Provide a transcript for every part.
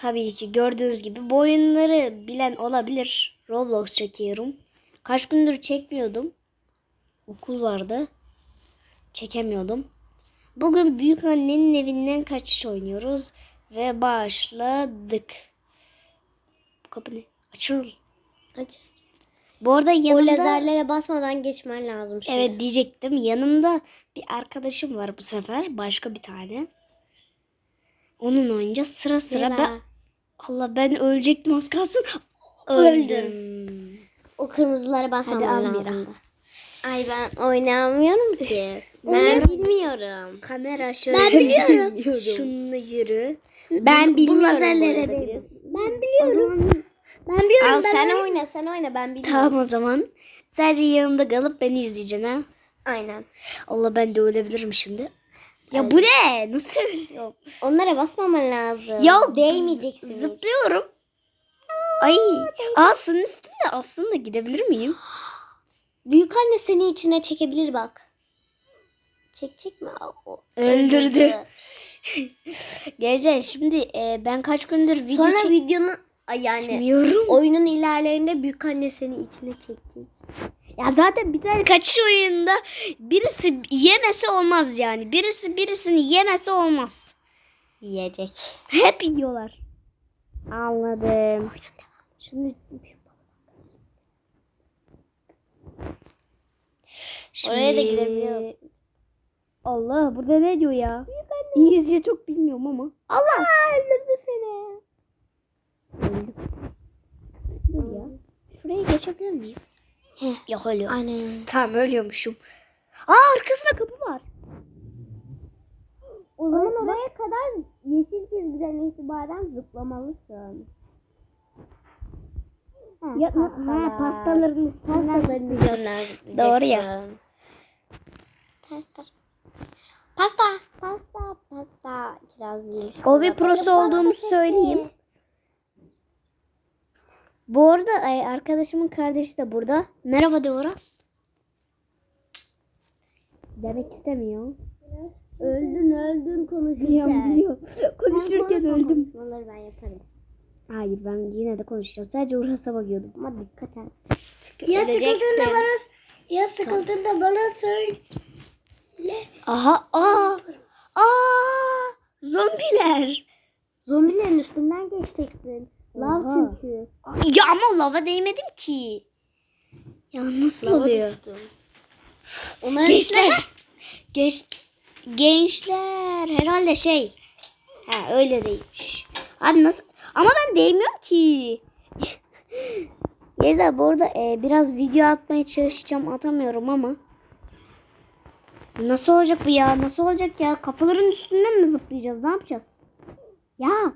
Tabii ki gördüğünüz gibi bu oyunları bilen olabilir. Roblox çekiyorum. Kaç gündür çekmiyordum. Okul vardı. Çekemiyordum. Bugün büyük annenin evinden kaçış oynuyoruz. Ve başladık. Bu kapı ne? Açıl. Aç. Bu arada O yanımda... lazerlere basmadan geçmen lazım şimdi. Evet diyecektim. Yanımda bir arkadaşım var bu sefer. Başka bir tane. Onun oynayacağız. Sıra sıra Merhaba. ben... Allah ben ölecektim az kalsın. Öldün. Öldüm. O kırmızılara al lazım. Ay ben oynayamıyorum ki. ben bilmiyorum. Kamera şöyle. Ben biliyorum. Şununla yürü. Ben bilmiyorum. Bu lazerlere değil. Ben biliyorum. Ben biliyorum. Al, sen ben- oyna sen oyna ben biliyorum. Tamam o zaman. Sadece yanımda kalıp beni izleyeceksin ha. Aynen. Allah ben de ölebilirim şimdi. Ya bu ne? Nasıl ölüyorum? Onlara basmaman lazım. Ya değmeyeceksin. Zıplıyorum. Ay. Suyun üstünde aslında gidebilir miyim? Büyük anne seni içine çekebilir bak. Çekecek mi? O- Öldürdü. Gençler şimdi e, ben kaç gündür video Sonra videonun Ay yani çekmiyorum. oyunun ilerlerinde büyük anne seni içine çekti. Ya zaten bir tane kaçış oyununda birisi yemesi olmaz yani. Birisi birisini yemesi olmaz. Yiyecek. Hep yiyorlar. Anladım. Şimdi Oraya da girebiliyoruz. Allah burada ne diyor ya? İngilizce çok bilmiyorum ama. Allah öldürdü seni. Dur ya. Şuraya geçebilir miyim? Yok ölüyorum. Aynen. Tamam ölüyormuşum. Aa arkasında kapı var. O zaman oraya kadar yeşil çizgiden itibaren zıplamalısın. Ya, ha, pastaların üstünden Pastaların. Doğru ya. Pasta, pasta, pasta. Kiraz yemiş. O bir prosu olduğumu söyleyeyim. Bu arada arkadaşımın kardeşi de burada. Merhaba de Uras. Demek istemiyor. Öldün öldün konuşurken. Biliyorum. Konuşurken öldüm. Konuşmaları ben yaparım. Hayır ben yine de konuşacağım. Sadece Uras'a bakıyordum. Ama dikkat et. Ya Öleceksin. sıkıldığında bana ya sıkıldığında bana söyle. Aha aa aa zombiler. Zombilerin üstünden geçeceksin. Lav Oha. çünkü. Ya ama lava değmedim ki. Ya nasıl Lava oluyor? Onların Gençler. Genç, gençler herhalde şey. Ha öyle değilmiş. Abi nasıl? Ama ben değmiyorum ki. Gençler bu arada e, biraz video atmaya çalışacağım atamıyorum ama. Nasıl olacak bu ya? Nasıl olacak ya? Kafaların üstünden mi zıplayacağız? Ne yapacağız? Ya.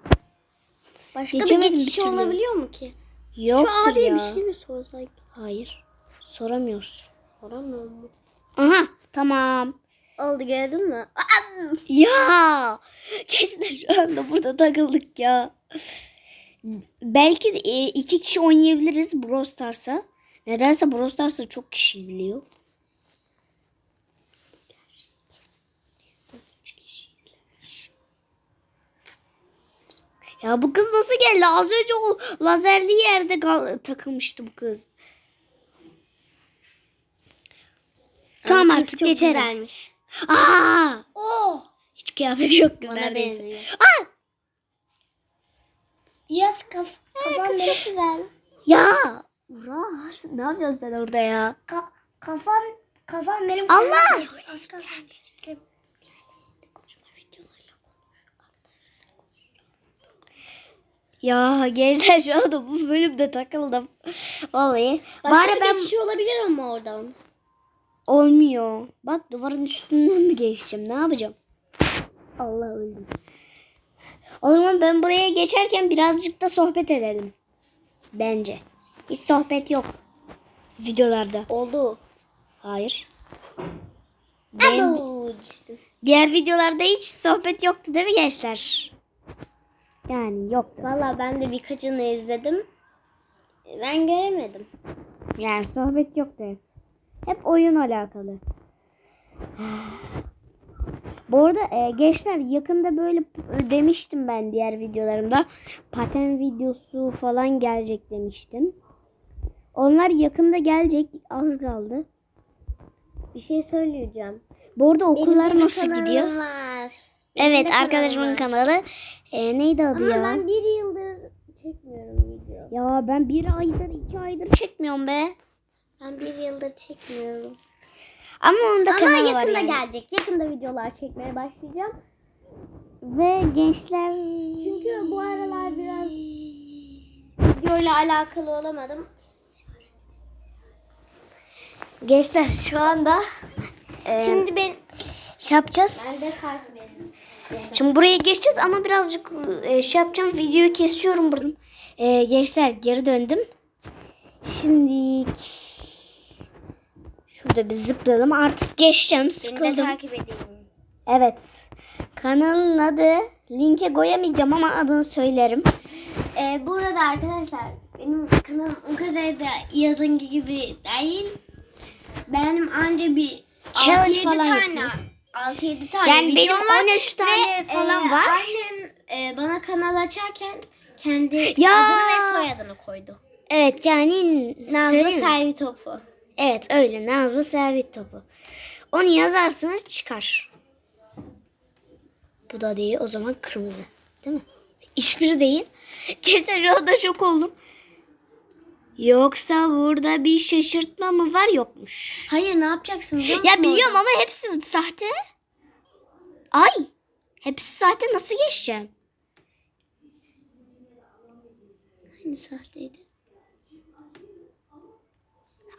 Başka Geçemedim bir türlü. olabiliyor mu ki? Yoktur Şu abiye ya. bir şey mi sorsak? Hayır. Soramıyoruz. Soramıyor mu? Aha tamam. Oldu gördün mü? Ya gençler şu anda burada takıldık ya. Belki de, e, iki kişi oynayabiliriz Brawl Stars'a. Nedense Brawl Stars'a çok kişi izliyor. Ya bu kız nasıl geldi? Az önce o lazerli yerde takılmıştı bu kız. Tamam Kız artık çok geçelim. güzelmiş. Aa! Oh. Hiç kıyafeti yoktu Bana neredeyse. benziyor. Yaz kaf kafam çok güzel. Ya! Uras ne yapıyorsun sen orada ya? Ka- kafam kafam benim. Allah! Az kalsın düşecektim. Ya gençler şu anda bu bölümde takıldım. Vallahi. Başka Bari bir ben geçişi olabilir ama oradan. olmuyor. Bak duvarın üstünden mi geçeceğim? Ne yapacağım? Allah öldüm. O zaman ben buraya geçerken birazcık da sohbet edelim. Bence. Hiç sohbet yok. Videolarda. Oldu. Hayır. Ben, diğer videolarda hiç sohbet yoktu değil mi gençler? Yani yoktu. Valla ben de birkaçını izledim. Ben göremedim. Yani sohbet yoktu hep. Hep oyun alakalı. Bu arada e, gençler yakında böyle demiştim ben diğer videolarımda. Paten videosu falan gelecek demiştim. Onlar yakında gelecek. Az kaldı. Bir şey söyleyeceğim. Bu arada okullar nasıl gidiyor? Var. Evet arkadaşımın kanalı. E, neydi adı Ama ya? ben bir yıldır çekmiyorum video. Ya ben bir aydır iki aydır çekmiyorum be. Ben bir yıldır çekmiyorum. Ama onda Ama kanalı var yakında yani. gelecek. Yakında videolar çekmeye başlayacağım. Ve gençler Çünkü bu aralar biraz videoyla alakalı olamadım. gençler şu anda e, Şimdi ben şey yapacağız. ben de takip edin. Şimdi buraya geçeceğiz ama birazcık e, şey yapacağım. Videoyu kesiyorum buradan. E, gençler geri döndüm. Şimdi şurada bir zıplayalım. Artık geçeceğim. Beni de Sıkıldım. takip edin. Evet. Kanalın adı linke koyamayacağım ama adını söylerim. Ee, burada arkadaşlar benim kanalım o kadar da Yadıngi gibi değil. Benim anca bir Challenge 6-7 falan tane yapıyor. 6-7 tane Yani benim var. 13 tane Ve, falan e, var. Annem e, bana kanal açarken kendi Ya. adını ve soyadını koydu. Evet yani Nazlı? Selvi Topu. Evet öyle Nazlı Servet topu. Onu yazarsınız çıkar. Bu da değil o zaman kırmızı. Değil mi? Hiçbiri değil. Şu anda şok oldum. Yoksa burada bir şaşırtma mı var yokmuş. Hayır ne yapacaksın biliyor musun? Ya biliyorum ama hepsi sahte. Ay. Hepsi sahte nasıl geçeceğim? Aynı sahteydi.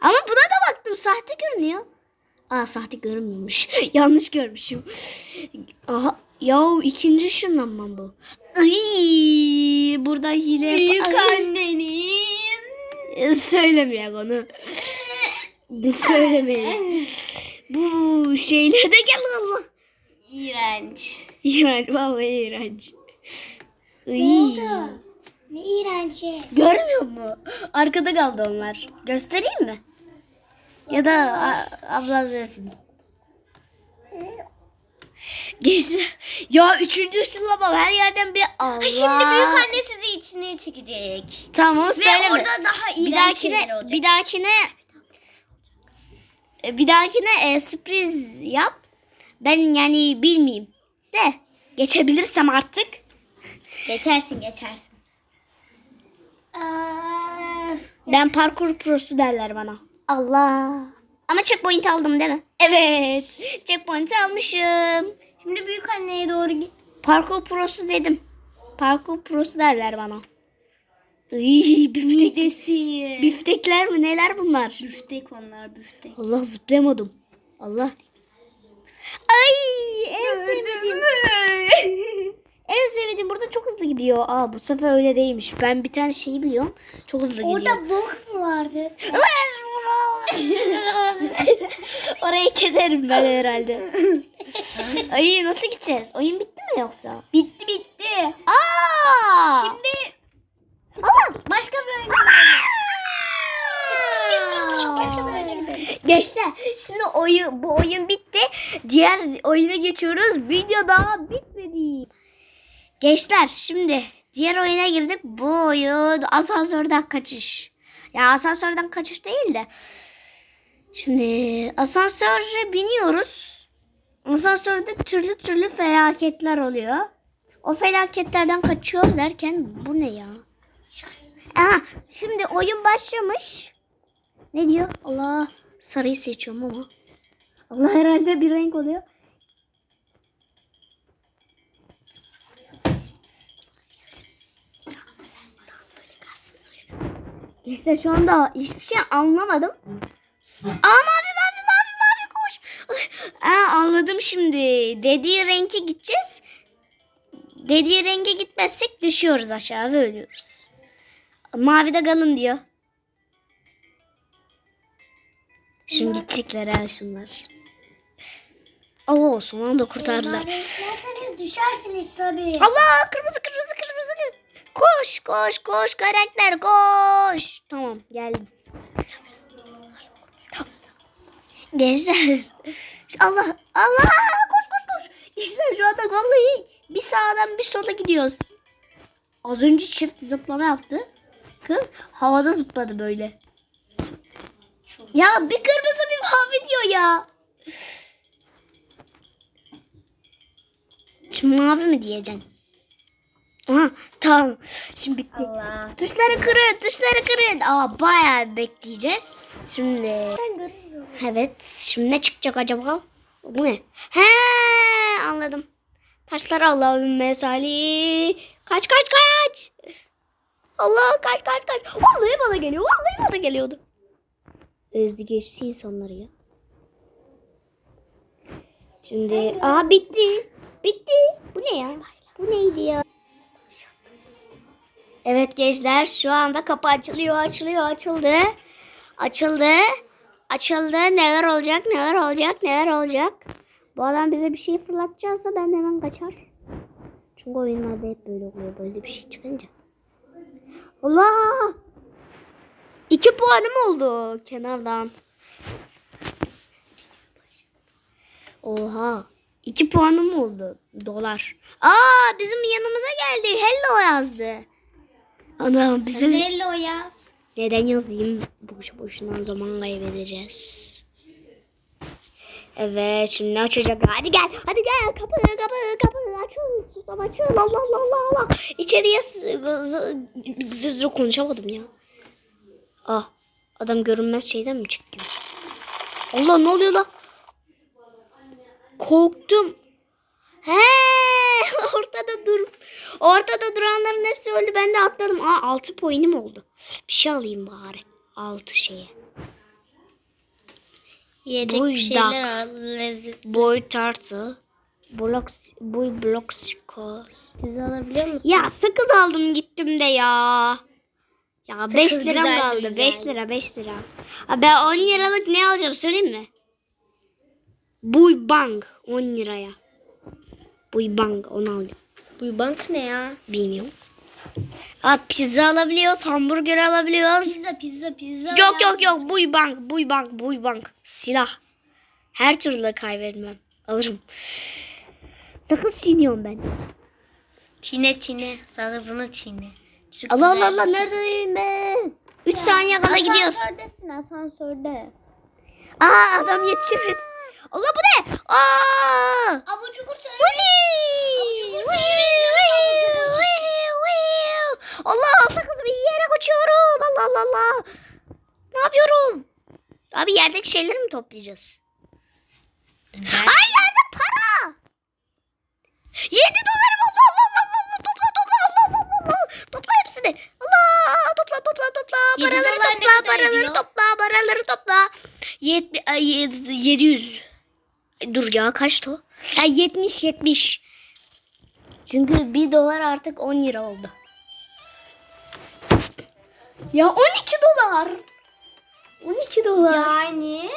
Ama buna da baktım sahte görünüyor. Aa sahte görünmüyormuş. Yanlış görmüşüm. Aha ya ikinci ışınlanmam bu. Ay burada hile Büyük annenin. Söylemiyor onu. Söylemeyin. Bu şeyler de gel Allah. İğrenç. İğrenç vallahi iğrenç. Ne Iy. oldu? Ne iğrenci. Görmüyor mu? Arkada kaldı onlar. Göstereyim mi? Ya da abla söylesin. Geçti. Ya üçüncü ışınlamam her yerden bir Allah. Şimdi büyük anne sizi içine çekecek. Tamam Ve söyleme. orada daha iğrenç bir dahakine şeyler olacak. bir dahakine e, bir dahakine e, sürpriz yap. Ben yani bilmeyeyim de geçebilirsem artık. Geçersin geçersin. Ben parkur prosu derler bana. Allah. Ama checkpoint aldım değil mi? Evet. Checkpoint almışım. Şimdi büyük anneye doğru git. Parkur prosu dedim. Parkur prosu derler bana. Iy, biftek, Midesi. biftekler mi neler bunlar? Büftek onlar büftek. Allah zıplayamadım. Allah. Ay en sevmediğim. en sevmediğim burada çok hızlı gidiyor. Aa bu sefer öyle değilmiş. Ben bir tane şeyi biliyorum. Çok hızlı gidiyor. Orada bok mu vardı? Orayı keserim ben herhalde. Ay nasıl gideceğiz? Oyun bitti mi yoksa? Bitti bitti. Aa! Şimdi Aa! başka bir oyun Gençler şimdi oyun bu oyun bitti. Diğer oyuna geçiyoruz. Video daha bitmedi. Gençler şimdi diğer oyuna girdik. Bu oyun asansörden kaçış. Ya asansörden kaçış değil de. Şimdi asansöre biniyoruz. Asansörde türlü türlü felaketler oluyor. O felaketlerden kaçıyoruz derken bu ne ya? Aha, şimdi oyun başlamış. Ne diyor? Allah sarıyı seçiyorum ama. Allah herhalde bir renk oluyor. İşte şu anda hiçbir şey anlamadım. Aa mavi mavi mavi mavi koş. Aa, anladım şimdi. Dediği renke gideceğiz. Dediği renge gitmezsek düşüyoruz aşağı ve ölüyoruz. Mavi de kalın diyor. Şimdi gidecekler ha şunlar. Oo son anda kurtardılar. Renklerseniz düşersiniz tabii. Allah kırmızı kırmızı kırmızı. Koş koş koş karakter koş. Tamam geldim. Gençler. Allah Allah koş koş koş. İşte şu anda vallahi bir sağdan bir sola gidiyoruz. Az önce çift zıplama yaptı. Kız havada zıpladı böyle. Ya bir kırmızı bir mavi diyor ya. Şimdi mavi mi diyeceksin? Aha tamam. Şimdi bitti. Allah. Tuşları kırın, tuşları kırın. Aa bayağı bekleyeceğiz. Şimdi Ben görüyorum. Evet. Şimdi ne çıkacak acaba? Bu ne? He anladım. Taşlar Allah'ın mesali. Kaç kaç kaç. Allah kaç kaç kaç. Vallahi bana geliyor. Vallahi bana geliyordu. Ezdi geçti insanları ya. Şimdi aha bitti. Bitti. Bu ne ya? Bu neydi ya? Evet gençler şu anda kapı açılıyor açılıyor açıldı. Açıldı. Açıldı. Neler olacak neler olacak neler olacak. Bu adam bize bir şey fırlatacaksa ben hemen kaçar. Çünkü oyunlarda hep böyle oluyor böyle bir şey çıkınca. Allah! İki puanım oldu kenardan. Oha. iki puanım oldu. Dolar. Aa bizim yanımıza geldi. Hello yazdı. Ana bizim... Hello ya. Neden yazayım? Boş boşuna zaman kaybedeceğiz. Evet şimdi açacak. Hadi gel. Hadi gel. Kapı kapı kapı. Açıl. Susam açıl. Allah Allah Allah Allah. İçeriye s- z- z- konuşamadım ya. Ah. Adam görünmez şeyden mi çıktı? Allah ne oluyor lan? Korktum. He, ortada dur. Ortada duranların hepsi öldü. Ben de atladım. Aa 6 pointim oldu. Bir şey alayım bari. 6 şeye. Yiyecek bir şeyler al. Lezzet. Boy tartı. Blok, boy blok skos. Siz alabiliyor musunuz? Ya sakız aldım gittim de ya. Ya 5 Sakız liram güzeldir, kaldı. güzel. 5 lira 5 lira. Ha, ben 10 liralık ne alacağım söyleyeyim mi? Buy bang 10 liraya. Buy bang onu alacağım. Bu bank ne ya? Bilmiyorum. Aa, pizza alabiliyoruz, hamburger alabiliyoruz. Pizza pizza pizza. Yok yok yok buy bank, buy bank, buy bank. Silah. Her türlü kaybetmem. Alırım. Sakız çiğniyorum ben. Çiğne çiğne. Sakızını çiğne. Çok Allah Allah Allah neredeyim ben? 3 saniye kala gidiyoruz. Asansördesin asansörde. Aa adam yetişemedi. Allah bu ne? Aa! Abu cukur Bu ne? Allah sakız bir yere kaçıyorum. Allah Allah Allah. Ne yapıyorum? Abi yerdeki şeyleri mi toplayacağız? Ay yerde para. 7 dolarım Allah Allah Allah Allah topla topla Allah Allah Allah topla hepsini Allah topla topla topla paraları topla paraları topla paraları topla Yetmi, ay, yed- 700 Ay, dur ya kaçtı o Ay, 70 70 çünkü 1 dolar artık 10 lira oldu ya 12 dolar 12 dolar Yani.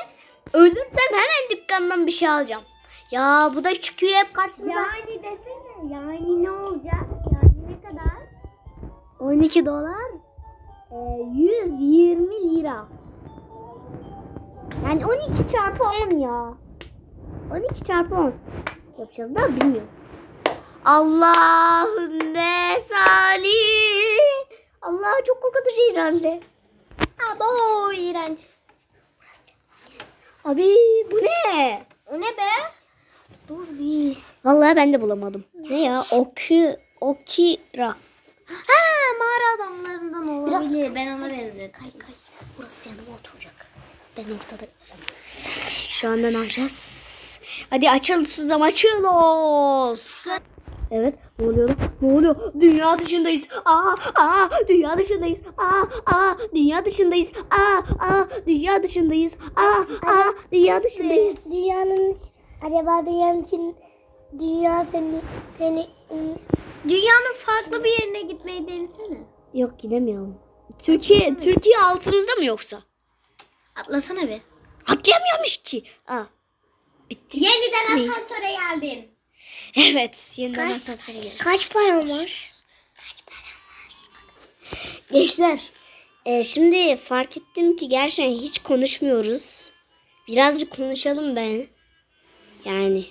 Ölürsem hemen dükkandan bir şey alacağım. Ya bu da çıkıyor hep karşımıza. Yani desene. Yani ne olacak? Yani ne kadar? 12 dolar. e, 120 lira. Yani 12 çarpı 10 ya. 12 çarpı 10. Yapacağız da bilmiyorum. Allahümme salli. Allah çok korkutucu herhalde. Abo iğrenç. Abi bu ne? O ne be? Dur bir. Vallahi ben de bulamadım. Ne ya? Oki, okira. Ha mağara adamlarından olabilir. Ben ona benzedim. Kay kay. Burası yanıma oturacak. Ben ortada. Şu anda ne yapacağız? Hadi açıl Suzam açılıyoruz. Evet ne oluyor? Ne oluyor? Dünya dışındayız. Aa aa dünya dışındayız. Aa aa dünya dışındayız. Aa aa dünya dışındayız. Aa aa dünya dışındayız. Dünyanın acaba dünyanın için dünya seni seni ım, Dünyanın farklı bir yerine gitmeyi denesene. Yok gidemiyorum. Türkiye Türkiye altınızda mı yoksa? Atlasana be. Atlayamıyormuş ki. Aa. Bitti. Yeniden mi? asansöre geldin. Evet, yeniden kaç, asansöre geldim. Kaç param var? Kaç param var? Gençler, e, şimdi fark ettim ki gerçekten hiç konuşmuyoruz. Birazcık konuşalım ben. Yani.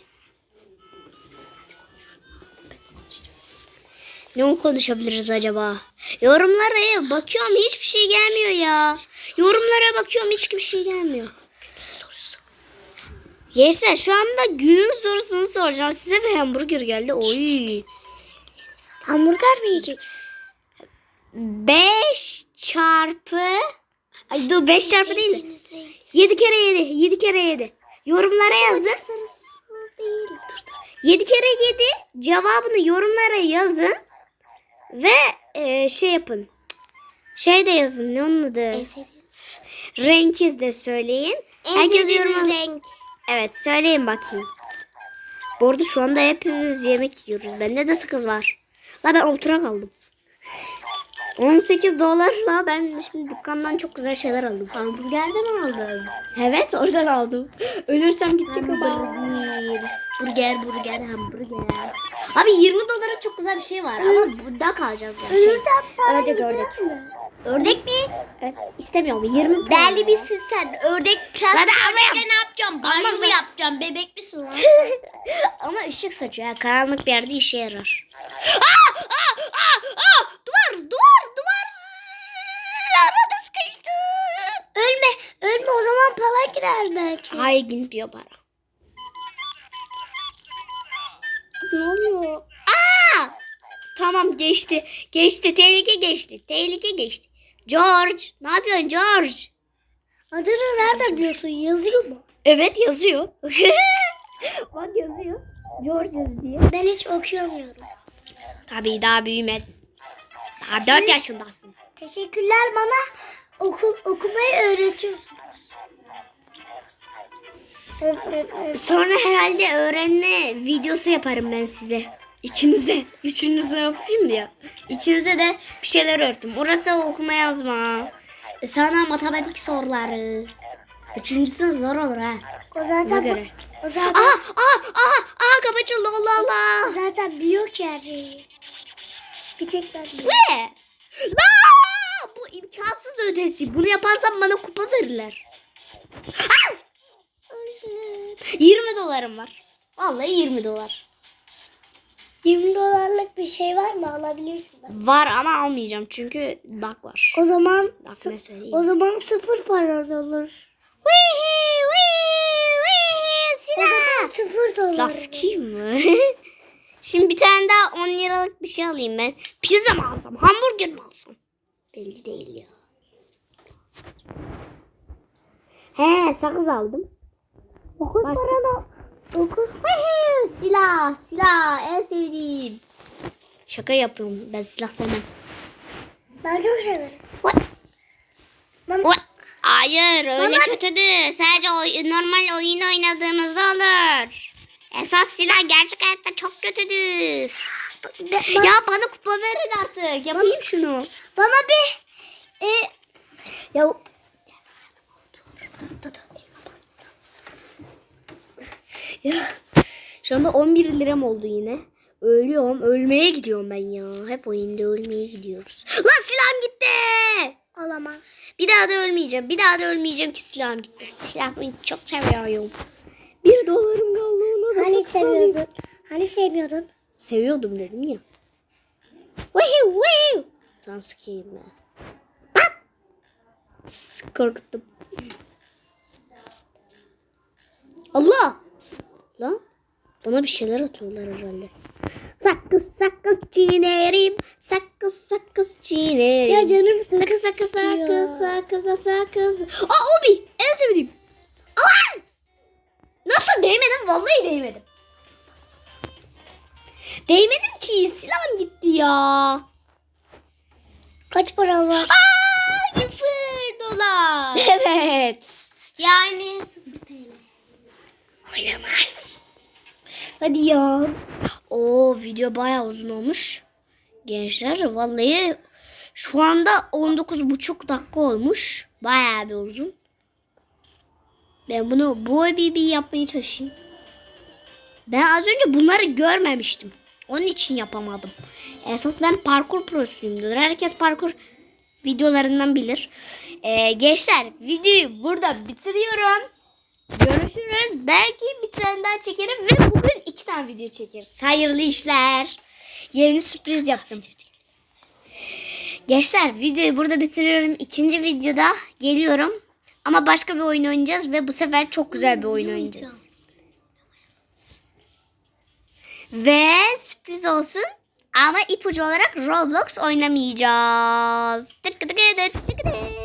Ne konuşabiliriz acaba? Yorumlara bakıyorum hiçbir şey gelmiyor ya. Yorumlara bakıyorum hiçbir şey gelmiyor. Gençler şu anda günün sorusunu soracağım. Size bir hamburger geldi. Oy. Hamburger mi yiyeceksin? 5 çarpı Ay dur 5 çarpı değil. 7 kere 7. 7 kere 7. Yorumlara yazın. 7 kere 7 cevabını yorumlara yazın. Ve e, şey yapın. Şey de yazın. Ne onun adı? En. Renkiz de söyleyin. Herkes yorum renk. Evet söyleyin bakayım. Bu arada şu anda hepimiz yemek yiyoruz. Bende de sakız var. La ben oturak aldım. 18 dolarla ben şimdi dükkandan çok güzel şeyler aldım. Hamburgerden mi aldın? Evet oradan aldım. Ölürsem gidecek ama. Burger, burger, hamburger. Abi 20 dolara çok güzel bir şey var ama burada kalacağız ya. Şey. Ördek ördek. Ördek mi? Evet istemiyorum 20 puan ya. misin sen? Ördek klasik abi. ördekle ne yapacağım? Banyo mu yapacağım? Bebek misin lan? Ama ışık saçıyor. Karanlık bir yerde işe yarar. Aa! Aa! Aa! Aa! Duvar! Duvar! Duvar! Arada sıkıştı. Ölme. Ölme o zaman para gider belki. Hayır gitmiyor para. Ne oluyor? Tamam geçti. Geçti. Tehlike geçti. Tehlike geçti. George. Ne yapıyorsun George? Adını nereden biliyorsun? Yazıyor mu? Evet yazıyor. Bak yazıyor. George yazıyor. Ben hiç okuyamıyorum. Tabii daha büyümedin. Daha 4 yaşındasın. Teşekkürler bana okul okumayı öğretiyorsun. Sonra herhalde öğrenme videosu yaparım ben size. İkinize. Üçünüze yapayım ya. İkinize de bir şeyler öğrettim. Orası okuma yazma. E, Sana matematik soruları. Üçüncüsü zor olur ha. O zaten göre. o zaten, Aha aha aha aha kapı açıldı Allah Allah. zaten biliyor ki her şeyi. Bir tek ben biliyorum. Ne? Aa, bu imkansız ötesi. Bunu yaparsam bana kupa verirler. Ah! 20 dolarım var. Vallahi 20 dolar. 20 dolarlık bir şey var mı alabilirsin. Ben. Var ama almayacağım çünkü bak var. O zaman sı- ne söyleyeyim. o zaman sıfır paran olur. Wihi, wihi, wihi, O silah. zaman sıfır dolar. Silah sıkayım mı? Şimdi bir tane daha 10 liralık bir şey alayım ben. Pizza mı alsam? Hamburger mi alsam? Belli değil ya. He sakız aldım. 9 paran 9 Wihi, silah, silah en sevdiğim. Şaka yapıyorum. Ben silah sevmem. Ben çok severim. What? Ben, What? Hayır öyle Baba- kötüdür. Sadece oy- normal oyun oynadığımızda olur. Esas silah gerçek hayatta çok kötüdür. ben- Ya bana kupa verin artık. Yapayım şunu. bana bir e, Ya Ya şu anda 11 liram oldu yine. Ölüyorum. Ölmeye gidiyorum ben ya. Hep oyunda ölmeye gidiyoruz. Lan silahım gitti. alamaz. Bir daha da ölmeyeceğim. Bir daha da ölmeyeceğim ki silahım gitti. Silahımı çok seviyorum. Bir dolarım kaldı ona da Hani seviyordun? Hani sevmiyordun? Seviyordum dedim ya. Wihiu wihiu. Sana sıkayım ben. Bak. Korkuttum. Allah. Lan. Bana bir şeyler atıyorlar herhalde. Sakız sakız çiğnerim. Sakız sakız çiğnerim. Ya canım Sakız sakız sakız sakız sakız. Aa Obi en sevdiğim. Alan! Nasıl değmedim? Vallahi değmedim. Değmedim ki silahım gitti ya. Kaç paran var? Aa, sıfır dolar. Evet. Yani sıfır TL. Oynamaz. Hadi ya. O video bayağı uzun olmuş. Gençler vallahi şu anda 19,5 dakika olmuş. Bayağı bir uzun. Ben bunu bu bir bir yapmaya çalışayım. Ben az önce bunları görmemiştim. Onun için yapamadım. Esas ben parkur prosuyumdur. Herkes parkur videolarından bilir. Ee, gençler videoyu burada bitiriyorum. Görüşürüz. Belki bir tane daha çekerim ve bugün iki tane video çekeriz. Hayırlı işler. Yerini sürpriz yaptım. Gençler videoyu burada bitiriyorum. İkinci videoda geliyorum. Ama başka bir oyun oynayacağız ve bu sefer çok güzel bir oyun oynayacağız. Ve sürpriz olsun ama ipucu olarak Roblox oynamayacağız. Tık tık tık tık tık.